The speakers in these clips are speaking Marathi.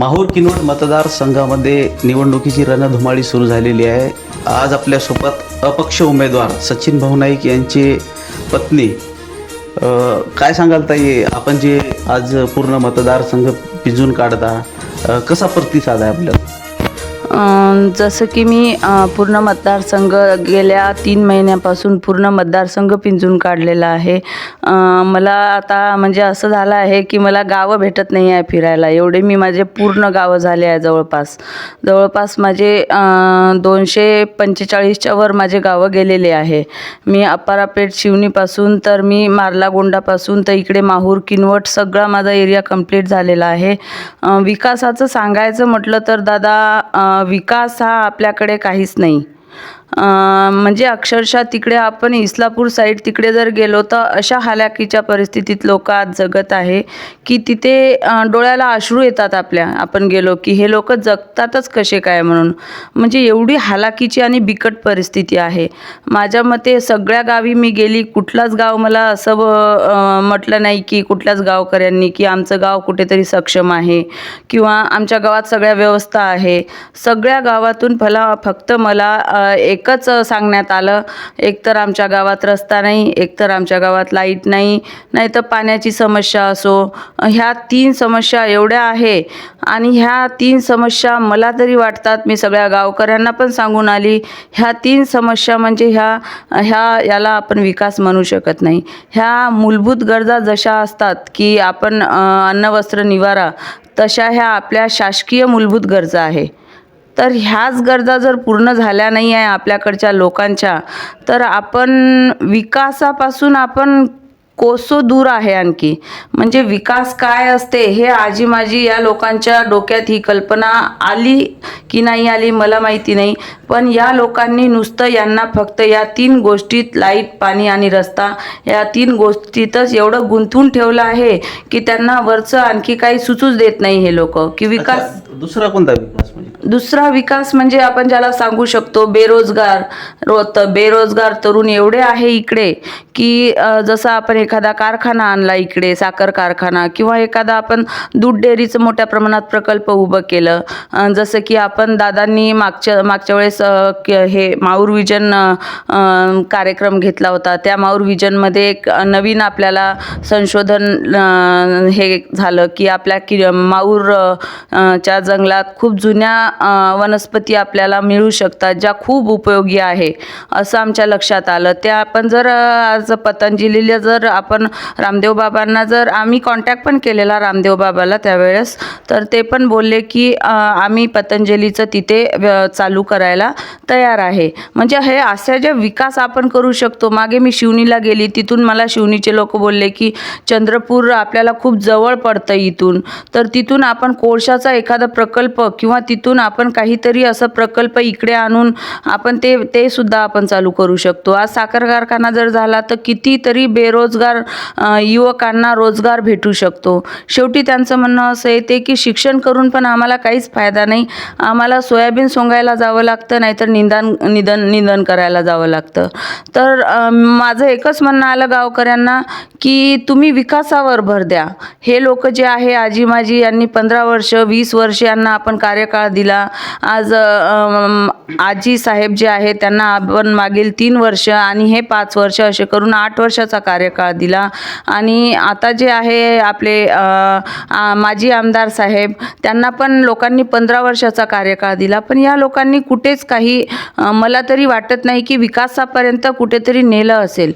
माहूर किनवट मतदारसंघामध्ये निवडणुकीची रणधुमाळी सुरू झालेली आहे. आज आपल्यासोबत अपक्ष उमेदवार सचिन भाऊ नाईक यांची पत्नी. अ, काय सांगाल ताई? आपण जे आज पूर्ण मतदारसंघ पिंजून काढता अ, कसा प्रतिसाद आहे आपल्याला? जसं की मी पूर्ण मतदारसंघ गेल्या तीन महिन्यापासून पूर्ण मतदारसंघ पिंजून काढलेला आहे. मला आता म्हणजे असं झालं आहे की मला गावं भेटत नाही आहे फिरायला. एवढे मी माझे पूर्ण गावं झाले आहे जवळपास. जवळपास माझे दोनशे पंचेचाळीसच्या वर माझे गावं गेलेले आहे. मी अपारापेठ शिवनीपासून तर मी मार्लागोंडापासून तर इकडे माहूर किनवट सगळा माझा एरिया कंप्लीट झालेला आहे. विकासाचं सांगायचं म्हटलं तर दादा विकास हा आपल्याकडे काहीच नाही. म्हणजे अक्षरशः तिकडे आपण इस्लापूर साईड तिकडे जर गेलो तर अशा हालाकीच्या परिस्थितीत लोक आज जगत आहे की तिथे डोळ्याला अश्रू येतात आपल्या. आपण गेलो की हे लोक जगतातच कसे काय म्हणून? म्हणजे एवढी हालाकीची आणि बिकट परिस्थिती आहे. माझ्या मते सगळ्या गावी मी गेली कुठलाच गाव मला असं म्हटलं नाही की कुठल्याच गावकऱ्यांनी की आमचं गाव कुठेतरी सक्षम आहे किंवा आमच्या गावात सगळ्या व्यवस्था आहे. सगळ्या गावातून फला फक्त मला एक एकच सांगण्यात आलं. एकतर आमच्या गावात रस्ता नाही एकतर आमच्या गावात लाइट नाही नाहीतर पाण्याची समस्या असो. ह्या तीन समस्या एवढ्या आहे आणि ह्या तीन समस्या मला तरी वाटतात मी सगळ्या गावकऱ्यांना पण सांगून आली ह्या तीन समस्या म्हणजे ह्या ह्या याला आपण विकास म्हणू शकत नाही. ह्या मूलभूत गरजा जशा असतात की आपण अन्न वस्त्र निवारा तशा ह्या आपल्या शासकीय मूलभूत गरजा आहे. तर ह्याच गरजा जर पूर्ण झाल्या नाही आहे आपल्याकडच्या लोकांच्या तर आपण विकासापासून आपण कोसो दूर आहे आणखी. म्हणजे विकास काय असते हे आजी माझी या लोकांच्या डोक्यात ही कल्पना आली की नाही आली मला माहिती नाही. पण या लोकांनी नुसतं यांना फक्त या तीन गोष्टीत लाइट पाणी आणि रस्ता या तीन गोष्टीतच एवढं गुंतवून ठेवलं आहे की त्यांना वरचं आणखी काही सुचूच देत नाही हे लोक. की विकास दुसरा कोणता विकास म्हणजे? दुसरा विकास म्हणजे आपण ज्याला सांगू शकतो बेरोजगार रो त बेरोजगार तरुण एवढे आहे इकडे की अ, जसं आपण एखादा कारखाना आणला इकडे साखर कारखाना किंवा एखादा आपण दूध डेअरीचं मोठ्या प्रमाणात प्रकल्प उभं केलं अ, जसं की आपण दादांनी मागच्या मागच्या वेळेस अ, क- हे माऊर विजन अ, अ, कार्यक्रम घेतला होता. त्या माऊर विजनमध्ये एक नवीन आपल्याला संशोधन अ, हे झालं की आपल्या कि माऊर अ, अ, च्या जंगलात खूप जुन्या वनस्पती आपल्याला मिळू शकतात ज्या खूप उपयोगी आहे असं आमच्या लक्षात आलं. त्या आपण जर आज पतंजलीला जर आपण रामदेव बाबांना जर आम्ही कॉन्टॅक्ट पण केलेला रामदेव बाबाला त्यावेळेस तर ते पण बोलले की आम्ही पतंजलीचं तिथे व्य- चालू करायला तयार आहे. म्हणजे हे असे जे विकास आपण करू शकतो मागे मी शिवनीला गेली तिथून मला शिवनीचे लोक बोलले की चंद्रपूर आपल्याला खूप जवळ पडतं इथून. तर तिथून आपण कोळशाचा एखादा प्रकल्प किंवा तिथून आपण काहीतरी असं प्रकल्प इकडे आणून आपण ते ते सुद्धा आपण चालू करू शकतो. आज साखर कारखाना जर झाला तर कितीतरी बेरोजगार युवकांना रोजगार भेटू शकतो. शेवटी त्यांचं म्हणणं असं येते की शिक्षण करून पण आम्हाला काहीच फायदा नाही. आम्हाला सोयाबीन सोंगायला जावं लागतं नाहीतर निदान निधन निंदन करायला जावं लागतं. तर माझं एकच म्हणणं आलं गावकऱ्यांना की तुम्ही विकासावर भर द्या. हे लोक जे आहे आजी माजी यांनी पंधरा वर्ष वीस वर्ष यांना आपण कार्यकाळ दिला. आज आजी साहेब जे आहे त्यांना आपण मागील तीन वर्ष आणि हे पाच वर्ष असे करून आठ वर्षाचा कार्यकाळ दिला. आणि आता जे आहे आपले माजी आमदार साहेब त्यांना पण लोकांनी पंधरा वर्षाचा कार्यकाळ दिला. पण या लोकांनी कुठेच काही मला तरी वाटत नाही की विकासापर्यंत कुठेतरी नेलं असेल.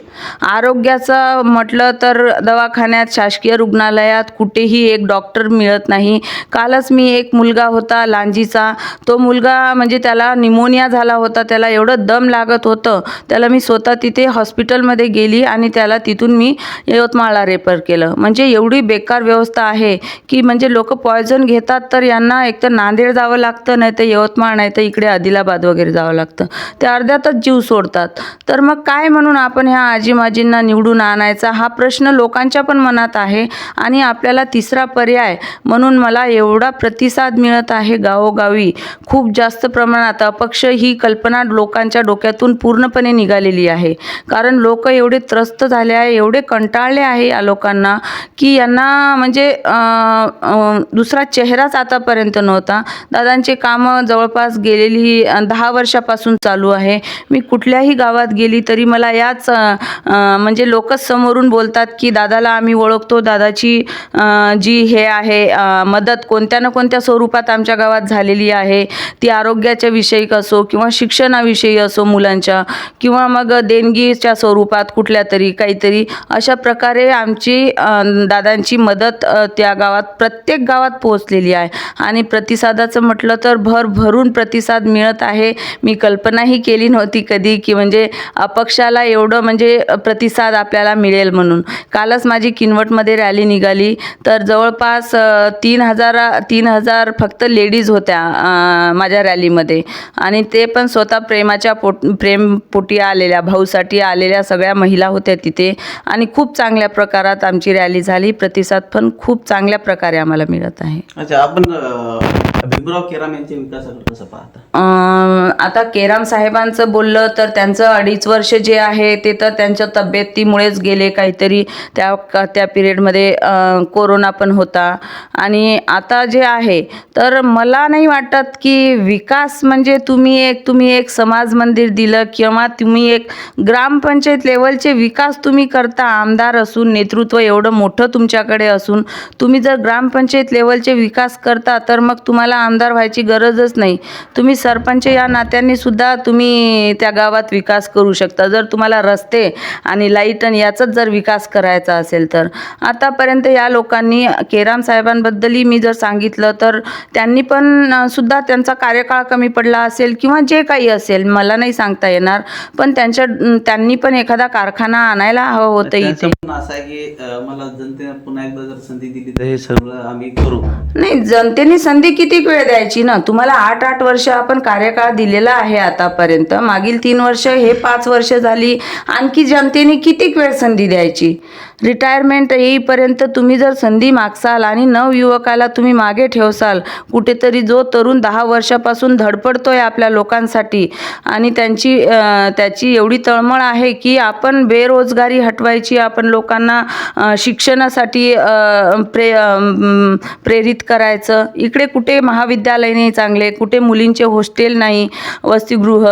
आरोग्याचं म्हटलं तर दवाखान्यात शासकीय रुग्णालयात कुठेही एक डॉक्टर मिळत नाही. कालच मी एक मुलगा होता लांजीचा. तो मुलगा म्हणजे त्याला निमोनिया झाला होता. त्याला एवढं दम लागत होतं. त्याला मी स्वतः तिथे हॉस्पिटलमध्ये गेली आणि त्याला तिथून मी यवतमाळला रेफर केलं. म्हणजे एवढी बेकार व्यवस्था आहे की म्हणजे लोक पॉयझन घेतात तर यांना एकतर नांदेड जावं लागतं नाही तर यवतमाळ नाही तर इकडे आदिलाबाद वगैरे जावं लागतं. ते अर्ध्यातच जीव सोडतात. तर मग काय म्हणून आपण ह्या आजी माजींना निवडून आणायचा? हा प्रश्न लोकांच्या पण मनात आहे आणि आपल्याला तिसरा पर्याय म्हणून मला एवढा प्रतिसाद प्रतिसाद मिळत आहे गावोगावी. खूप जास्त प्रमाणात अपक्ष ही कल्पना लोकांच्या डोक्यातून पूर्णपणे निघालेली आहे. कारण लोक एवढे त्रस्त झाले आहे एवढे कंटाळले आहे या लोकांना की यांना म्हणजे दुसरा चेहराच आतापर्यंत नव्हता. दादांचे कामं जवळपास गेलेली दहा वर्षापासून चालू आहे. मी कुठल्याही गावात गेली तरी मला याच म्हणजे लोकच समोरून बोलतात की दादाला आम्ही ओळखतो. दादाची जी हे आहे मदत कोणत्या ना कोणत्या स्वरूप स्वरूपात आमच्या गावात झालेली आहे. ती आरोग्याच्या विषयिक असो किंवा शिक्षणाविषयी असो मुलांच्या किंवा मग देणगीच्या स्वरूपात कुठल्या तरी काहीतरी अशा प्रकारे आमची दादांची मदत त्या गावात प्रत्येक गावात पोहोचलेली आहे. आणि प्रतिसादाचं म्हटलं तर भरभरून प्रतिसाद मिळत आहे. मी कल्पनाही केली नव्हती कधी की म्हणजे अपक्षाला एवढं म्हणजे प्रतिसाद आपल्याला मिळेल म्हणून. कालच माझी किनवटमध्ये रॅली निघाली. तर जवळपास तीन हजार तीन हजार फक्त लेडीज होत्या माझ्या रॅलीमध्ये. आणि ते पण स्वतः प्रेमाच्या पोट प्रेमपोटी आलेल्या भाऊसाठी आलेल्या सगळ्या महिला होत्या तिथे. आणि खूप चांगल्या प्रकारात आमची रॅली झाली. प्रतिसाद पण खूप चांगल्या प्रकारे आम्हाला मिळत आहे. अच्छा आपण भीमराव केराम यांच्या विकासाकडे कसं पाहता? अं, आता केराम साहेबांचं बोललं तर त्यांचं अडीच वर्ष जे आहे ते तर त्यांच्या तब्येतीमुळेच गेले काहीतरी. त्या त्या पिरियडमध्ये अं, कोरोना पण होता. आणि आता जे आहे तर मला नाही वाटत की विकास म्हणजे तुम्ही एक तुम्ही एक समाज मंदिर दिलं किंवा तुम्ही एक ग्रामपंचायत लेवलचे विकास तुम्ही करता आमदार असून नेतृत्व एवढं मोठं तुमच्याकडे असून तुम्ही जर ग्रामपंचायत लेवलचे विकास करता तर मग तुम्हाला आमदार व्हायची गरजच नाही. तुम्ही सरपंच या नात्याने सुद्धा तुम्ही त्या गावात विकास करू शकता. जर तुम्हाला रस्ते आणि लाइट आणि याचाच जर विकास करायचा असेल तर. आतापर्यंत या लोकांनी केराम साहेबांबद्दलही मी जर सांगितलं तर त्यांनी पण सुद्धा त्यांचा कार्यकाळ कमी पडला असेल किंवा जे काही असेल मला नाही सांगता येणार. पण त्यांच्या त्यांनी पण एखादा कारखाना आणायला हवं होतं इथे. असं आहे की मला जनतेने पुन्हा एकदा जर संधी दिली तर हे सगळं आम्ही करू. नाही जनतेने संधी किती वेळ द्यायची ना. तुम्हाला आठ आठ वर्ष आपण कार्यकाळ दिलेला आहे आतापर्यंत. मागील तीन वर्ष हे पाच वर्ष झाली. आणखी जनतेने किती वेळ संधी द्यायची? रिटायरमेंट येईपर्यंत तुम्ही जर संधी मागसाल आणि नवयुवकाला तुम्ही मागे ठेवसाल कुठेतरी जो तरुण दहा वर्षापासून धडपडतो आहे आपल्या लोकांसाठी आणि त्यांची त्याची एवढी तळमळ आहे की आपण बेरोजगारी हटवायची आपण लोकांना शिक्षणासाठी प्रे प्रेरित करायचं. इकडे कुठे महाविद्यालय नाही चांगले कुठे मुलींचे हॉस्टेल नाही वसतिगृह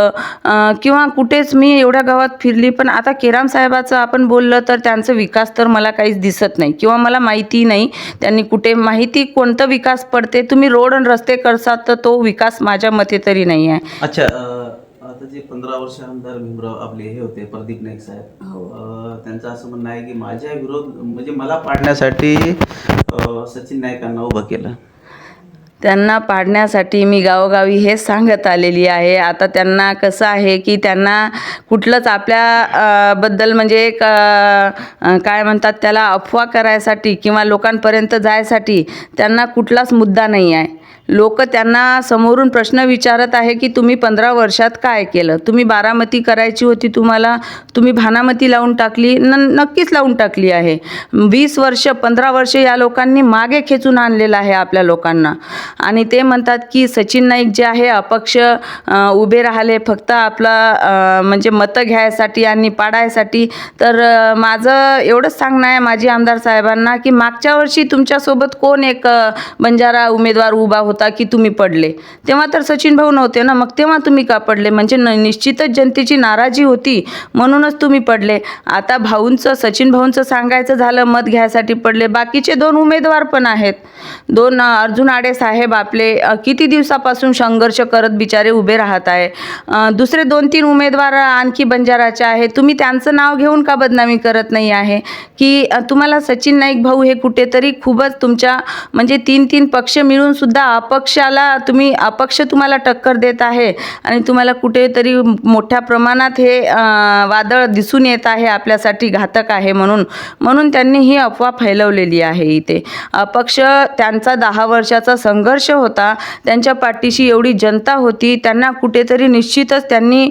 किंवा कुठेच मी एवढ्या गावात फिरली पण आता केराम साहेबाचं आपण बोललं तर त्यांचं विकास तर मला काहीच दिसत नाही किंवा मला माहिती नाही. त्यांनी कुठे माहिती कोणतं विकास पडते तुम्ही रोड आणि रस्ते करसात तर तो विकास माझ्या मते तरी नाही आहे. अच्छा आता जे पंधरा वर्ष आमदार भीमराव आपले हे होते प्रदीप नाईक साहेब अं, त्यांचं असं म्हणणं आहे की माझ्या विरोध म्हणजे मला पाडण्यासाठी अं, सचिन नाईकांना उभं केलं. त्यांना पाडण्यासाठी मी गावोगावी हे सांगत आलेली आहे. आता त्यांना कसं आहे की त्यांना कुठलंच आपल्या बद्दल म्हणजे एक काय म्हणतात त्याला अफवा करायसाठी किंवा लोकांपर्यंत जायसाठी त्यांना कुठलाच मुद्दा नाही आहे. लोक त्यांना समोरून प्रश्न विचारत आहे की तुम्ही पंधरा वर्षात काय केलं? तुम्ही बारामती करायची होती तुम्हाला? तुम्ही भानामती लावून टाकली? न नक्कीच लावून टाकली आहे. वीस वर्ष पंधरा वर्ष या लोकांनी मागे खेचून आणलेलं आहे आपल्या लोकांना. आणि ते म्हणतात की सचिन नाईक जे आहे अपक्ष उभे राहिले. फक्त आपला म्हणजे मतं घ्यायसाठी आणि पाडायसाठी. तर माझं एवढंच सांगणं आहे माझी आमदार साहेबांना की मागच्या वर्षी तुमच्यासोबत कोण एक बंजारा उमेदवार उभा होता की तुम्ही पडले? तेव्हा तर सचिन भाऊ नव्हते ना. मग तेव्हा तुम्ही का पडले? म्हणजे न निश्चितच जनतेची नाराजी होती. म्हणूनच तुम्ही पडले. आता भाऊंचं सचिन भाऊंचं सांगायचं झालं मत घ्यायसाठी पडले. बाकीचे दोन उमेदवार पण आहेत. दोन अर्जुन आडे साहेब आपले किती दिवसापासून संघर्ष करत बिचारे उभे राहत आहे? दुसरे दोन तीन उमेदवार आणखी बंजाराचे आहे तुम्ही त्यांचं नाव घेऊन का बदनामी करत नाही आहे? की तुम्हाला सचिन नाईक भाऊ हे कुठेतरी खूपच तुमच्या म्हणजे तीन तीन पक्ष मिळून सुद्धा अपक्षाला तुम्ही अपक्ष तुम्हाला टक्कर देत आहे आणि तुम्हाला कुठेतरी मोठ्या प्रमाणात हे वादळ दिसून येत आहे आपल्यासाठी घातक आहे म्हणून. म्हणून त्यांनी ही अफवा फैलवलेली आहे इथे. अपक्ष त्यांचा दहा वर्षाचा संघर्ष होता त्यांच्या पाठीशी एवढी जनता होती त्यांना कुठेतरी निश्चितच त्यांनी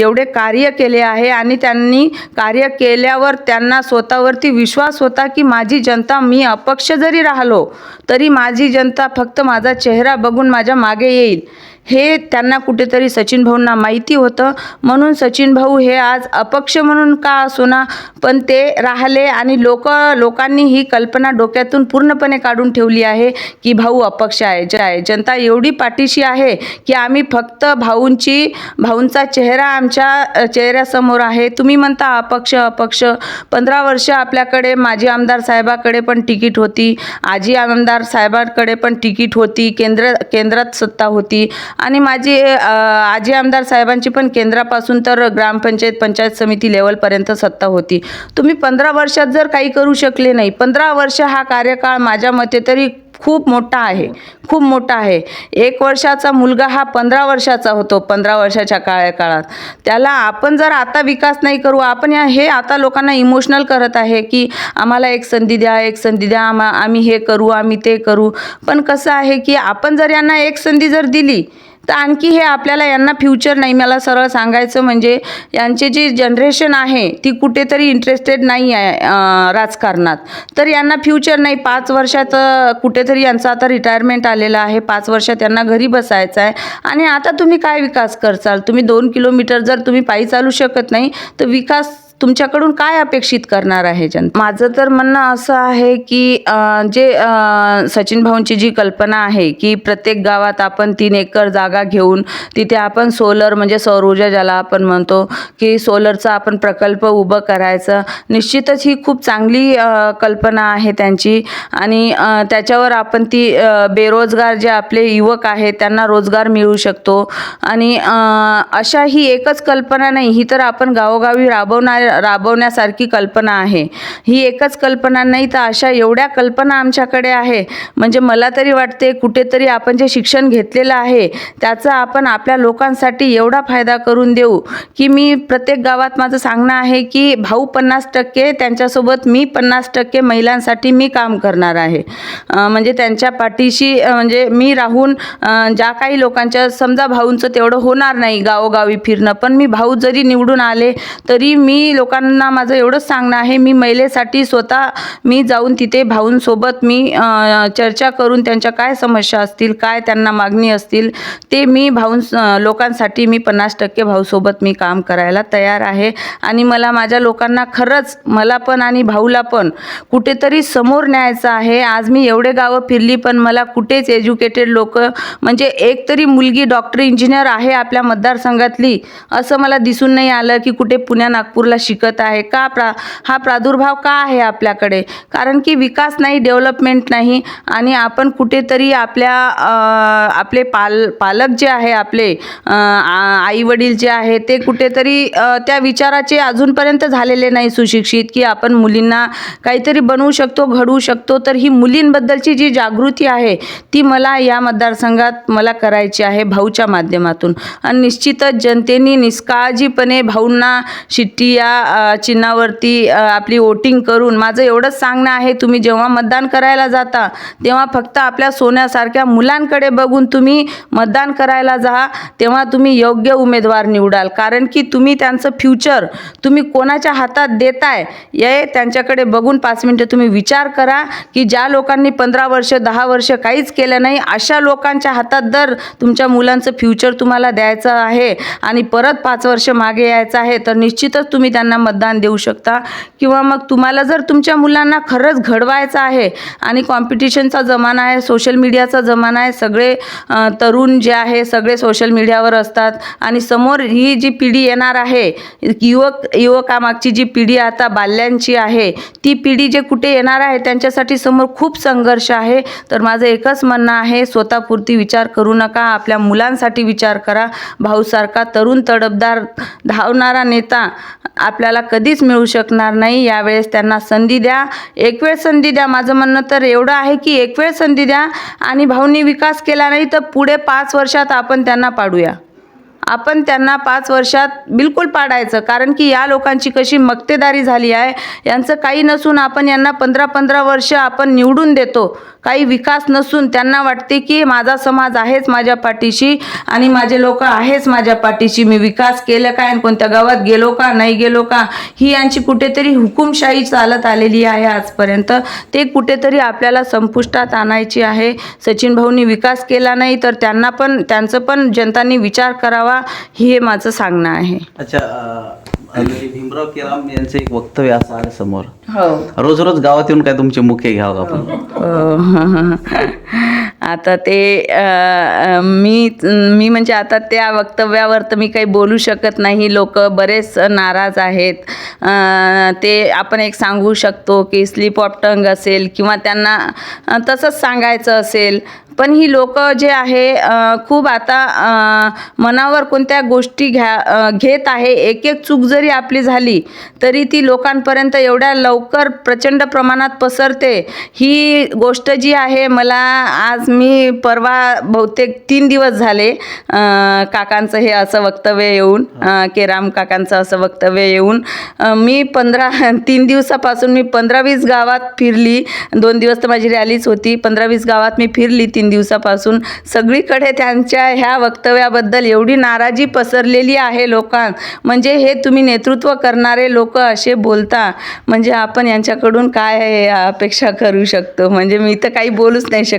एवढे कार्य केले आहे आणि त्यांनी कार्य केल्यावर त्यांना स्वतःवरती विश्वास होता की माझी जनता मी अपक्ष जरी राहिलो तरी माझी जनता फक्त माझा चेहरा बघून माझ्या मागे येईल. हे त्यांना कुठेतरी सचिन भाऊंना माहिती होतं. म्हणून सचिन भाऊ हे आज अपक्ष म्हणून का असोना पण ते राहिले आणि लोक लोकांनी ही कल्पना डोक्यातून पूर्णपणे काढून ठेवली आहे की भाऊ अपक्ष आहे जे आहे. जनता एवढी पाठीशी आहे की आम्ही फक्त भाऊंची भाऊंचा चेहरा आमच्या चेहऱ्यासमोर आहे. तुम्ही म्हणता अपक्ष अपक्ष. पंधरा वर्ष आपल्याकडे माजी आमदार साहेबाकडे पण तिकीट होती. आजी आमदार साहेबांकडे पण तिकीट होती. केंद्र केंद्रात सत्ता होती. आणि माझी आजी आमदार साहेबांची पण केंद्रापासून तर ग्रामपंचायत पंचायत समिती लेवलपर्यंत सत्ता होती. तुम्ही पंधरा वर्षात जर काही करू शकले नाही पंधरा वर्ष हा कार्यकाळ माझ्या मते तरी खूप मोठा आहे खूप मोठा आहे. एक वर्षाचा मुलगा हा पंधरा वर्षाचा होतो पंधरा वर्षाच्या काळ्या काळात. त्याला आपण जर आता विकास नाही करू आपण या हे आता लोकांना इमोशनल करत आहे की आम्हाला एक संधी द्या एक संधी द्या आम्हा आम्ही हे करू आम्ही ते करू. पण कसं आहे की आपण जर यांना एक संधी जर दिली तर आणखी हे आपल्याला यांना फ्युचर नाही मला सरळ सांगायचं म्हणजे यांचे जी जनरेशन आहे ती कुठेतरी इंटरेस्टेड नाही आहे राजकारणात. तर यांना फ्युचर नाही पाच वर्षात कुठेतरी यांचं आता रिटायरमेंट आलेलं आहे पाच वर्षात यांना घरी बसायचं आहे. आणि आता तुम्ही काय विकास करचाल? तुम्ही दोन किलोमीटर जर तुम्ही पायी चालू शकत नाही तर विकास तुमच्याकडून काय अपेक्षित करणार आहे जनता? माझं तर म्हणणं असं आहे की जे सचिन भाऊंची जी कल्पना आहे की प्रत्येक गावात आपण तीन एकर जागा घेऊन तिथे आपण सोलर म्हणजे सौर ऊर्जा ज्याला आपण म्हणतो की सोलरचा आपण प्रकल्प उभं करायचं निश्चितच ही खूप चांगली कल्पना आहे त्यांची. आणि त्याच्यावर आपण ती बेरोजगार जे आपले युवक आहेत त्यांना रोजगार मिळू शकतो. आणि अशा ही एकच कल्पना नाही ही तर आपण गावोगावी राबवणार राबवण्यासारखी कल्पना आहे. ही एकच कल्पना नाही तर अशा एवढ्या कल्पना आमच्याकडे आहे. म्हणजे मला तरी वाटते कुठेतरी आपण जे शिक्षण घेतलेलं आहे त्याचा आपण आपल्या लोकांसाठी एवढा फायदा करून देऊ की मी प्रत्येक गावात माझं सांगणं आहे की भाऊ पन्नास टक्के त्यांच्यासोबत मी पन्नास टक्के महिलांसाठी मी काम करणार आहे. म्हणजे त्यांच्या पाठीशी म्हणजे मी राहून ज्या काही लोकांच्या समजा भाऊंचं तेवढं होणार नाही गावोगावी फिरणं पण मी भाऊ जरी निवडून आले तरी मी लोकांना माझं एवढंच सांगणं आहे मी महिलेसाठी स्वतः मी जाऊन तिथे भाऊंसोबत मी चर्चा करून त्यांच्या काय समस्या असतील काय त्यांना मागणी असतील ते मी भाऊं लोकांसाठी मी पन्नास टक्के भाऊसोबत मी काम करायला तयार आहे. आणि मला माझ्या लोकांना खरंच मला पण आणि भाऊला पण कुठेतरी समोर न्यायचं आहे. आज मी एवढे गावं फिरली पण मला कुठेच एज्युकेटेड लोक म्हणजे एक तरी मुलगी डॉक्टर इंजिनियर आहे आपल्या मतदारसंघातली असं मला दिसून नाही आलं की कुठे पुण्या नागपूरला शिकत आहे? का प्रा हा प्रादुर्भाव का आहे आपल्याकडे? कारण की विकास नाही डेव्हलपमेंट नाही आणि आपण कुठेतरी आपल्या आपले पाल पालक जे आहे आपले आईवडील जे आहे ते कुठेतरी त्या विचाराचे अजूनपर्यंत झालेले नाही सुशिक्षित की आपण मुलींना काहीतरी बनवू शकतो घडवू शकतो. तर ही मुलींबद्दलची जी जागृती आहे ती मला या मतदारसंघात मला करायची आहे भाऊच्या माध्यमातून. आणि निश्चितच जनतेने निष्काळजीपणे भाऊंना शिट्टी या या चिन्हावरती आपली वोटिंग करून माझं एवढंच सांगणं आहे तुम्ही जेव्हा मतदान करायला जाता तेव्हा फक्त आपल्या सोन्यासारख्या मुलांकडे बघून तुम्ही मतदान करायला जा तेव्हा तुम्ही योग्य उमेदवार निवडाल. कारण की तुम्ही त्यांचं फ्युचर तुम्ही कोणाच्या हातात देताय ये त्यांच्याकडे बघून पाच मिनटं तुम्ही विचार करा की ज्या लोकांनी पंधरा वर्ष दहा वर्ष काहीच केलं नाही अशा लोकांच्या हातात दर तुमच्या मुलांचं फ्युचर तुम्हाला द्यायचं आहे आणि परत पाच वर्ष मागे यायचं आहे तर निश्चितच तुम्ही त्यांना त्यांना मतदान देऊ शकता. किंवा मग तुम्हाला जर तुमच्या मुलांना खरंच घडवायचं आहे आणि कॉम्पिटिशनचा जमाना आहे सोशल मीडियाचा जमाना आहे सगळे तरुण जे आहे सगळे सोशल मीडियावर असतात. आणि समोर ही जी पिढी येणार आहे युवक युवकामागची जी पिढी आता बाल्यांची आहे ती पिढी जे कुठे येणार आहे त्यांच्यासाठी समोर खूप संघर्ष आहे. तर माझं एकच म्हणणं आहे स्वतःपुरती विचार करू नका आपल्या मुलांसाठी विचार करा. भाऊसारखा तरुण तडबदार धावणारा नेता आप आपल्याला कधीच मिळू शकणार नाही. यावेळेस त्यांना संधी द्या. एक वेळ संधी द्या. माझं म्हणणं तर एवढं आहे की एक वेळ संधी द्या आणि भाऊंनी विकास केला नाही तर पुढे पाच वर्षात आपण त्यांना पाडूया. आपण त्यांना पाच वर्षात बिलकुल पाडायचं. कारण की या लोकांची कशी मक्तेदारी झाली आहे यांचं काही नसून आपण यांना पंधरा पंधरा वर्ष आपण निवडून देतो. काही विकास नसून त्यांना वाटते की माझा समाज आहेच माझ्या पाठीशी आणि माझे लोक आहेच माझ्या पाठीशी. मी विकास केलं काय आणि कोणत्या गावात गेलो का नाही गेलो का ही यांची कुठेतरी हुकुमशाही चालत आलेली आहे आजपर्यंत. ते कुठेतरी आपल्याला संपुष्टात आणायची आहे. सचिन भाऊंनी विकास केला नाही तर त्यांना पण त्यांचं पण जनतांनी विचार करावा. हे माझं सांगणं आहे. अच्छा अ, भीमराव केराम यांचं एक वक्तव्य असं आलं समोर. हो. रोज रोज गावात येऊन काय तुमचे मुख्य घ्यावं आपण? आता ते मी मी म्हणजे आता त्या वक्तव्यावर तर मी काही बोलू शकत नाही. लोक बरेच नाराज आहेत. ते आपण एक सांगू शकतो की स्लिप ऑफ टंग असेल किंवा त्यांना तसंच सांगायचं असेल. पण ही लोक जे आहे खूप आता मनावर कोणत्या गोष्टी घ्या घेत आहे एक एक चूक जरी आपली झाली तरी ती लोकांपर्यंत एवढ्या लवकर प्रचंड प्रमाणात पसरते. ही गोष्ट जी आहे मला आज मी परवा बहुतेक तीन दिवस झाले काकांचं हे असं वक्तव्य येऊन केराम काकांचं असं वक्तव्य येऊन मी पंधरा तीन दिवसापासून मी पंधरा वीस गावात फिरली. दोन दिवस तर माझी रॅलीच होती पंधरा वीस गावात मी फिरली तीन दिवसापासून सगळीकडे त्यांच्या ह्या वक्तव्याबद्दल एवढी नाराजी पसरलेली आहे लोकां. म्हणजे हे तुम्ही नेतृत्व करणारे लोक असे बोलता. म्हणजे आपण यांच्याकडून काय अपेक्षा करू शकतो? म्हणजे मी तर काही बोलूच नाही शकत.